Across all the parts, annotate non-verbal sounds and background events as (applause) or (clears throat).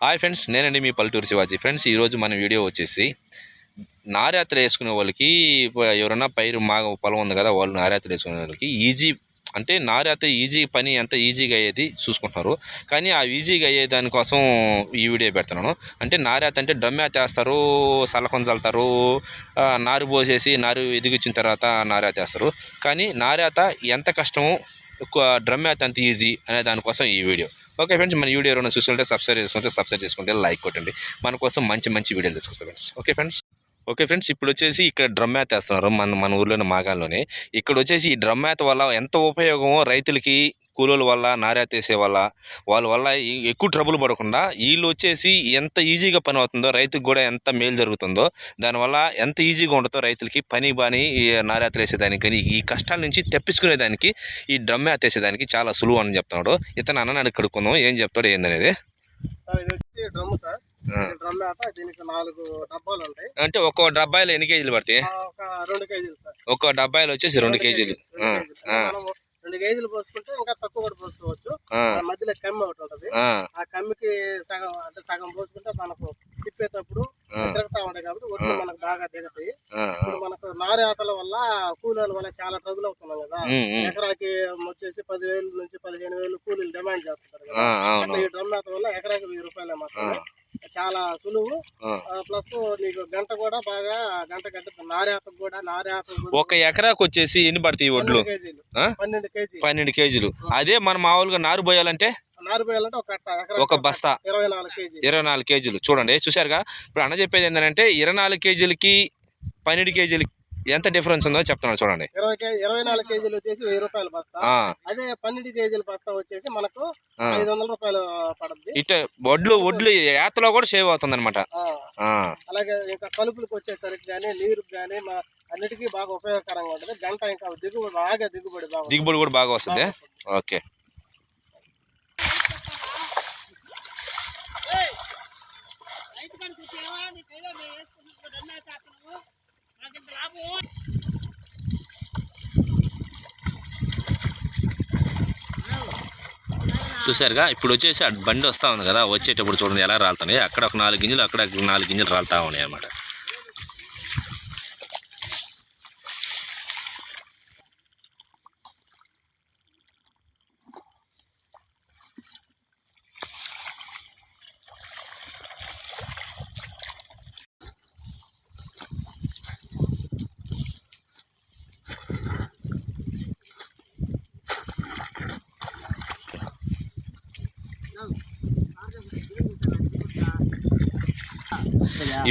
Hi friends నేనండి మీ పల్లెటూరు Shivaji. Friends ఈరోజు మన వీడియో వచ్చేసి నారాత్ర వేసుకునే వాళ్ళకి ఎవరైనా పైరు మా పొలం ఉంది కదా వాళ్ళు నారాత్ర వేసుకునే వాళ్ళకి ఈజీ అంటే నారాత్ర ఈజీ పని ఎంత ఈజీగా అయ్యేది చూసుకుంటున్నారు. కానీ ఆ ఈజీగా అయ్యే దానికోసం ఈ వీడియో పెడుతున్నాను. అంటే నారాత అంటే డ్రమ్ వేస్తారు సలకం చల్లుతారు నారు పోసేసి నారు ఎదిగిచ్చిన తర్వాత నారాత వేస్తారు కానీ నారాత ఎంత కష్టమో ఎక్కువ డ్రమ్ వేత అంత ఈజీ అనే దానికోసం ఈ వీడియో. ఓకే ఫ్రెండ్స్ మన వీడియో ఎవరైనా చూసుకుంటే సబ్స్క్రైబ్ చేసుకుంటే సబ్స్క్రైబ్ చేసుకుంటే లైక్ కొట్టండి. మన కోసం మంచి మంచి వీడియోలు తీసుకొస్తాం friends. Okay friends. Okay friends ఇప్పుడు వచ్చేసి ఇక్కడ డ్రమ్ మ్యాత్ వేస్తున్నారు మన మన ఊర్లోని మాగాల్లోనే. ఇక్కడ వచ్చేసి ఈ డ్రమ్ మ్యాత్ వల్ల ఎంత ఉపయోగమో రైతులకి కూలీల వల్ల నారేతేసే వల్ల వాళ్ళ వల్ల ఎక్కువ ట్రబుల్ పడకుండా వీళ్ళు వచ్చేసి ఎంత ఈజీగా పని అవుతుందో రైతుకు కూడా ఎంత మేలు జరుగుతుందో దానివల్ల ఎంత ఈజీగా ఉంటుందో రైతులకి పని బాని ఈ వేసేదానికి కానీ ఈ కష్టాల నుంచి తెప్పించుకునేదానికి ఈ డ్రమ్ మేతేసేదానికి వేసేదానికి చాలా సులువు అని చెప్తున్నాడు. ఇతను అన్న నన్ను కడుక్కుందాం ఏం చెప్తాడు ఏందనేది? సార్ ఇది వచ్చి డ్రమ్ సార్. డ్రమ్ మేత దీనికి నాలుగు డబ్బాలు ఉంటాయి. అంటే ఒక్కో డబ్బాయిలో ఎన్ని కేజీలు పడతాయి? ఒక రెండు కేజీలు సార్. ఒక్కో డబ్బాయిలో వచ్చేసి రెండు కేజీలు. రెండు కేజీలు. పోసుకుంటే ఇంకా తక్కువ కూడా పోసుకోవచ్చు. మధ్యలో కమ్మి ఒకటి ఉంటుంది. ఆ, కమ్మికి సగం అంటే సగం పోసుకుంటే మనకు తిప్పేటప్పుడు తిరుగుతా ఉంటాయి కాబట్టి ఒడ్లు మనకు బాగా దిగుతాయి. ఇప్పుడు మనకు నారేతల వల్ల కూలీల వల్ల చాలా ట్రబుల్ అవుతున్నాం కదా. ఎకరాకి వచ్చేసి పదివేలు నుంచి పదిహేను వేలు కూలీలు డిమాండ్ చేస్తుంటారు ఆ, కదా ఈ డ్రమ్ మేత వల్ల ఎకరాకి వెయ్యి రూపాయలే మాత్రమే. చాలా సులువు. ప్లస్ నీకు గంట కూడా బాగా గంట గంట నారేత కూడా నారేత ఒక ఎకరాకు వచ్చేసి ఎన్ని పడతాయి ఈ వడ్లు? కేజీలు? పన్నెండు కేజీ పన్నెండు కేజీలు. అదే మనం మామూలుగా నారు పోయాలంటే? ఒక బస్తా. ఇరవై నాలుగు కేజీలు. చూడండి చూశారుగా? ఇప్పుడు అన్న చెప్పేది ఏంటంటే ఇరవై నాలుగు కేజీలకి పన్నెండు కేజీలకి ఎంత డిఫరెన్స్ ఉందో చెప్తున్నాను చూడండి. ఇరవై కే ఇరవై నాలుగు కేజీలు వచ్చేసి వెయ్యి రూపాయలు బస్తా. అదే పన్నెండు కేజీల బస్తా వచ్చేసి మనకు. ఐదు వందల రూపాయలు పడుద్ది. ఇటు వడ్లు వడ్లు ఏతలో కూడా సేవ్ అవుతుంది అనమాట ఆ, అలాగే ఇంకా కలుపులకు వచ్చేసరికి కానీ నీరుకి కానీ మా అన్నిటికీ బాగా ఉపయోగకరంగా ఉంటుంది. గంట ఇంకా దిగుబడి బాగా దిగుబడి బాగా దిగుబడి కూడా బాగా వస్తుంది. ఓకే. చూసారుగా ఇప్పుడు వచ్చేసి ఆ బండి వస్తూ ఉంది కదా వచ్చేటప్పుడు చూడండి ఎలా రాలుతున్నాయి. అక్కడ ఒక నాలుగు గింజలు అక్కడ నాలుగు గింజలు రాలుతూ ఉన్నాయి అన్నమాట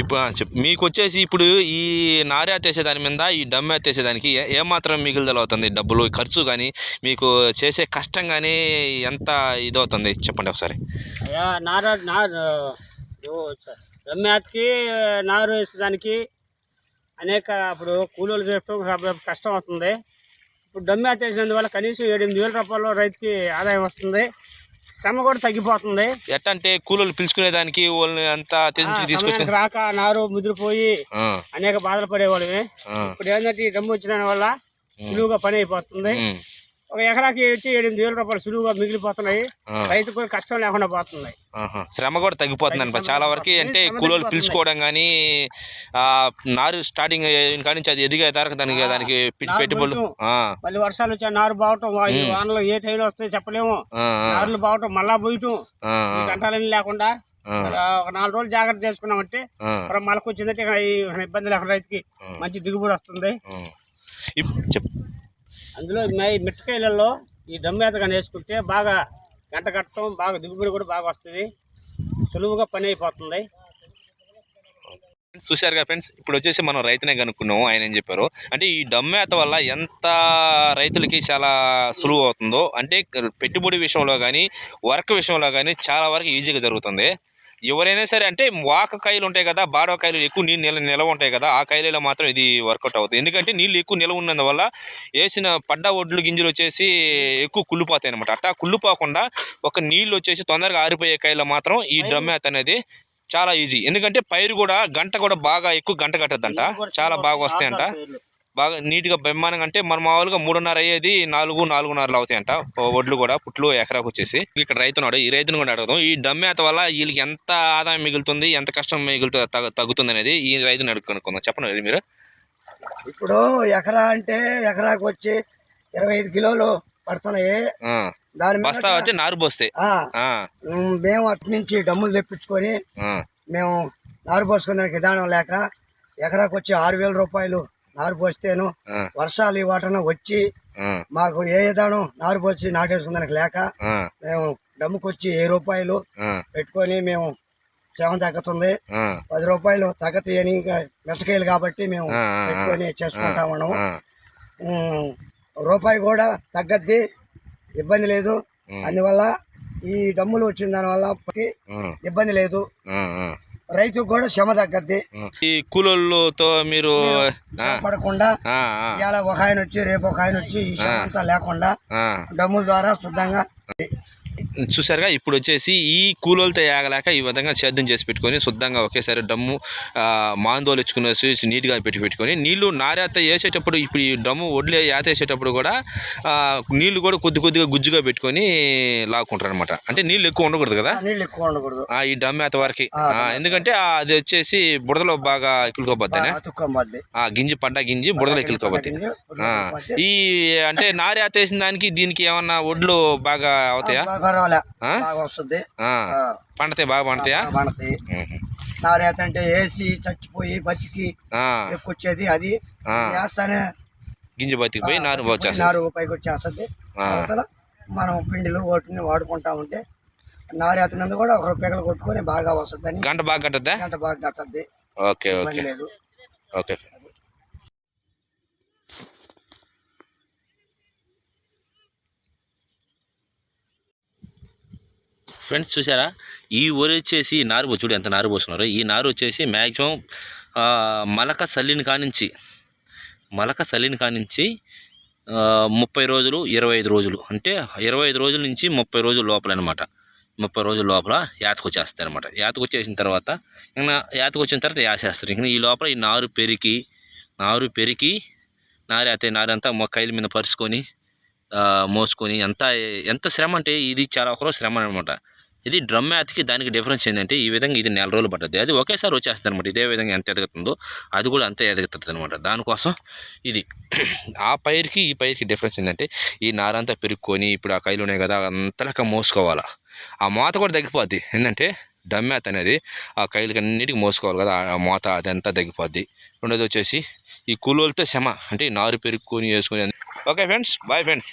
ఇప్పుడు చెప్పు. మీకు వచ్చేసి ఇప్పుడు ఈ నారే తీసే దాని మీద ఈ డమ్ ఎత్తేసేదానికి ఏమాత్రం మిగులుదల అవుతుంది? డబ్బులు ఖర్చు కానీ మీకు చేసే కష్టం కానీ ఎంత ఇదవుతుంది? చెప్పండి ఒకసారి. నార నారు నారు వేసేదానికి అనేక ఇప్పుడు కూలీలు చేస్తూ కష్టం అవుతుంది. ఇప్పుడు డమ్యాత్ వేసినందువల్ల కనీసం ఏడెనిమిది వేల రూపాయలు రైతుకి ఆదాయం వస్తుంది. శ్రమ కూడా తగ్గిపోతుంది. ఎట్ట అంటే కూలీలు పిలుచుకునే దానికి వాళ్ళని అంతా ఆ, తెచ్చి తీసుకొచ్చి సమయానికి రాక నారు ముదిరిపోయి అనేక బాధలు పడేవాళ్ళమే. ఇప్పుడు ఏంటంటే ఈ డమ్ము వచ్చిన వల్ల సులువుగా పని అయిపోతుంది. ఒక ఎకరాకి వచ్చి ఎనిమిది వేల రూపాయలు సులువుగా మిగిలిపోతున్నాయి. ఆ, రైతు కూడా కష్టం లేకుండా పోతున్నాయి. శ్రమ కూడా తగ్గిపోతుంది అనమాట శ్రమ చాలా వరకు. అంటే కూలీలు. పిలుచుకోవడం కానీ ఆ, నారు స్టార్టింగ్ కాడి నుంచి అది ఎదిగే ధరకు దానికి దానికి పెట్టుబడులు. మళ్ళీ వర్షాలు వచ్చా నారు బావటం. వానలు ఏ టైంలో వస్తాయో చెప్పలేము. నారులు బావటం మళ్ళా పోయటం. గంటలన్నీ లేకుండా ఒక నాలుగు రోజులు జాగ్రత్త చేసుకున్నామంటే వచ్చిందంటే ఇబ్బంది లేకుండా రైతుకి. మంచి దిగుబడి వస్తుంది. ఆ. అందులో మై మిట్టకాయలలో ఈ దమ్మేతగా కానీ వేసుకుంటే బాగా గంట కట్టడం బాగా దిగుబడి కూడా బాగా వస్తుంది. సులువుగా పని అయిపోతుంది. చూశారుగా ఫ్రెండ్స్ ఇప్పుడు వచ్చేసి మనం రైతునే కనుక్కున్నాము ఆయన ఏం చెప్పారు. అంటే ఈ డమ్మేత వల్ల ఎంత రైతులకి చాలా సులువు అవుతుందో అంటే పెట్టుబడి విషయంలో కానీ వర్క్ విషయంలో కానీ చాలా వరకు ఈజీగా జరుగుతుంది. ఎవరైనా సరే అంటే వాక కాయలు ఉంటాయి కదా బాడో కాయలు ఎక్కువ నీళ్ళు నిల నిలవ ఉంటాయి కదా ఆ కాయలలో మాత్రం ఇది వర్కౌట్ అవుతుంది. ఎందుకంటే నీళ్ళు ఎక్కువ నిలవ ఉన్నందువల్ల వేసిన పడ్డ ఒడ్లు గింజలు వచ్చేసి ఎక్కువ కుళ్ళిపోతాయి అనమాట అట్టా కుళ్ళిపోకుండా ఒక నీళ్ళు వచ్చేసి తొందరగా ఆరిపోయే కాయలు మాత్రం ఈ డ్రమ్యాత్ అనేది చాలా ఈజీ. ఎందుకంటే పైరు కూడా గంట కూడా బాగా ఎక్కువ గంట కట్టద్దంట. చాలా బాగా వస్తాయంట. బాగా నీట్గా బ్రహ్మాండంగా అంటే మన మామూలుగా మూడున్నర అయ్యేది నాలుగు నాలుగున్నరలు అవుతాయంట. వడ్లు కూడా పుట్లు ఎకరాకు వచ్చేసి. ఇక్కడ రైతున్నాడు ఈ రైతును కూడా అడుగుదాం. ఈ డమ్మేత వల్ల వీళ్ళకి ఎంత ఆదాయం మిగులుతుంది ఎంత కష్టం మిగులుతుంది తగ్గు- తగ్గుతుంది అనేది ఈ రైతుని అడుగు కనుక్కుందాం చెప్పండి మీరు. ఇప్పుడు ఎకరా అంటే ఎకరాకు వచ్చి ఇరవై ఐదు కిలోలు పడుతున్నాయి. దాని బస్తా వచ్చి నారు పోస్తే. ఆ, ఆ, ఉమ్, మేము అటు నుంచి డమ్ములు తెప్పించుకొని మేము నారు పోసుకునే విధానం లేక ఎకరాకు వచ్చి ఆరు వేల రూపాయలు నారు పోస్తేను వర్షాలు ఈ వాటన వచ్చి మాకు ఏ విధానం నారు పోసి నాటేసుకున్నానికి లేక మేము డమ్ముకొచ్చి ఏ రూపాయలు పెట్టుకొని మేము శ్రమ తగ్గుతుంది. పది రూపాయలు తగ్గతి అని మెట్టకాయలు కాబట్టి మేము పెట్టుకొని చేసుకుంటా ఉన్నాము. రూపాయి కూడా తగ్గద్ది ఇబ్బంది లేదు. అందువల్ల ఈ డమ్ములు వచ్చిన దానివల్ల ఇబ్బంది లేదు. రైతుకు కూడా శ్రమ తగ్గద్ది. ఈ కూలోళ్ళతో మీరు పడకుండా ఇవాళ ఒక ఆయన వచ్చి రేపు ఒక ఆయన వచ్చి ఈ శ్రమ లేకుండా. డమ్ముల ద్వారా శుద్ధంగా చూసారుగా ఇప్పుడు వచ్చేసి ఈ కూలోలతో ఏగలేక ఈ విధంగా సేద్యం చేసి పెట్టుకొని శుద్ధంగా ఒకేసారి డమ్ము మాందోలు ఇచ్చుకునేసి నీట్గా పెట్టి పెట్టుకొని నీళ్ళు నారేత వేసేటప్పుడు ఇప్పుడు ఈ డమ్ము వడ్లు వేసేటప్పుడు కూడా నీళ్ళు కూడా కొద్ది కొద్దిగా గుజ్జుగా పెట్టుకొని లాక్కుంటారు అనమాట అంటే నీళ్ళు ఎక్కువ ఉండకూడదు కదా? నీళ్ళు ఎక్కువ ఉండకూడదు. ఈ డమ్ మేత వరకు. ఎందుకంటే అది వచ్చేసి బుడదలో బాగా ఆ గింజి పడ్డ గింజి బుడదలో ఎక్కిలుకోబోద్ది ఈ అంటే నారేత వేసిన దానికి దీనికి ఏమన్నా వడ్లు బాగా అవుతాయా? ఆ? బాగా వస్తుంది. పండతాయి బాగా పండతాయా? పడతాయి. నారేత అంటే వేసి చచ్చిపోయి బతికి ఎక్కువచ్చేది అది. వేస్తానే గింజ బతికి పోయి నారు నారు పైకి వచ్చేస్తుంది. మనం పిండిలు వాటిని వాడుకుంటా ఉంటే నారేత మీద కూడా ఒక పిగలు కొట్టుకొని బాగా వస్తుందని గంట బాగా కట్టద్దా? గంట బాగా కట్టద్ది. Okay okay. ఓకే. ఫ్రెండ్స్ చూసారా ఈ ఊరు వచ్చేసి నారు చూడు ఎంత నారు పోస్తున్నారు ఈ నారు వచ్చేసి మ్యాక్సిమం మలక సల్లిని కానించి మలక సల్లిని కానించి ముప్పై రోజులు ఇరవై ఐదు రోజులు. అంటే ఇరవై ఐదు రోజుల నుంచి ముప్పై రోజుల లోపల అనమాట ముప్పై రోజుల లోపల యాతకు యాతకొచ్చేసిన అనమాట యాతకు వచ్చేసిన తర్వాత ఇంకా యాతకు వచ్చిన తర్వాత యాసేస్తారు. ఇంకా ఈ లోపల ఈ నారు పెరికి నారు పెరికి నారు అయితే నారు అంతా మొక్కైల మీద పరుచుకొని మోసుకొని ఎంత ఎంత శ్రమ అంటే ఇది చాలా ఒకరోజు శ్రమ అనమాట ఇది డ్రమ్ మ్యాథ్కి దానికి డిఫరెన్స్ ఏంటంటే ఈ విధంగా ఇది నెల రోజులు పడుతుంది అది ఒకేసారి వచ్చేస్తుంది అనమాట ఇదే విధంగా ఎంత ఎదుగుతుందో అది కూడా అంతే ఎదుగుతుంది అనమాట దానికోసం ఇది (clears throat) ఆ పైరుకి ఈ పైరుకి డిఫరెన్స్ ఏంటంటే ఈ నారంతా పెరుక్కొని ఇప్పుడు ఆ కైలు ఉన్నాయి కదా అంతలక మోసుకోవాలా. ఆ మోత కూడా తగ్గిపోద్ది. ఏంటంటే డమ్యాత్ అనేది ఆ కైలుకి అన్నిటికీ మోసుకోవాలి కదా ఆ మోత అదంతా తగ్గిపోద్ది. రెండోది వచ్చేసి ఈ కూలోలతో శమ అంటే ఈ నారు పెరుక్కొని వేసుకొని ఓకే ఫ్రెండ్స్ బాయ్ ఫ్రెండ్స్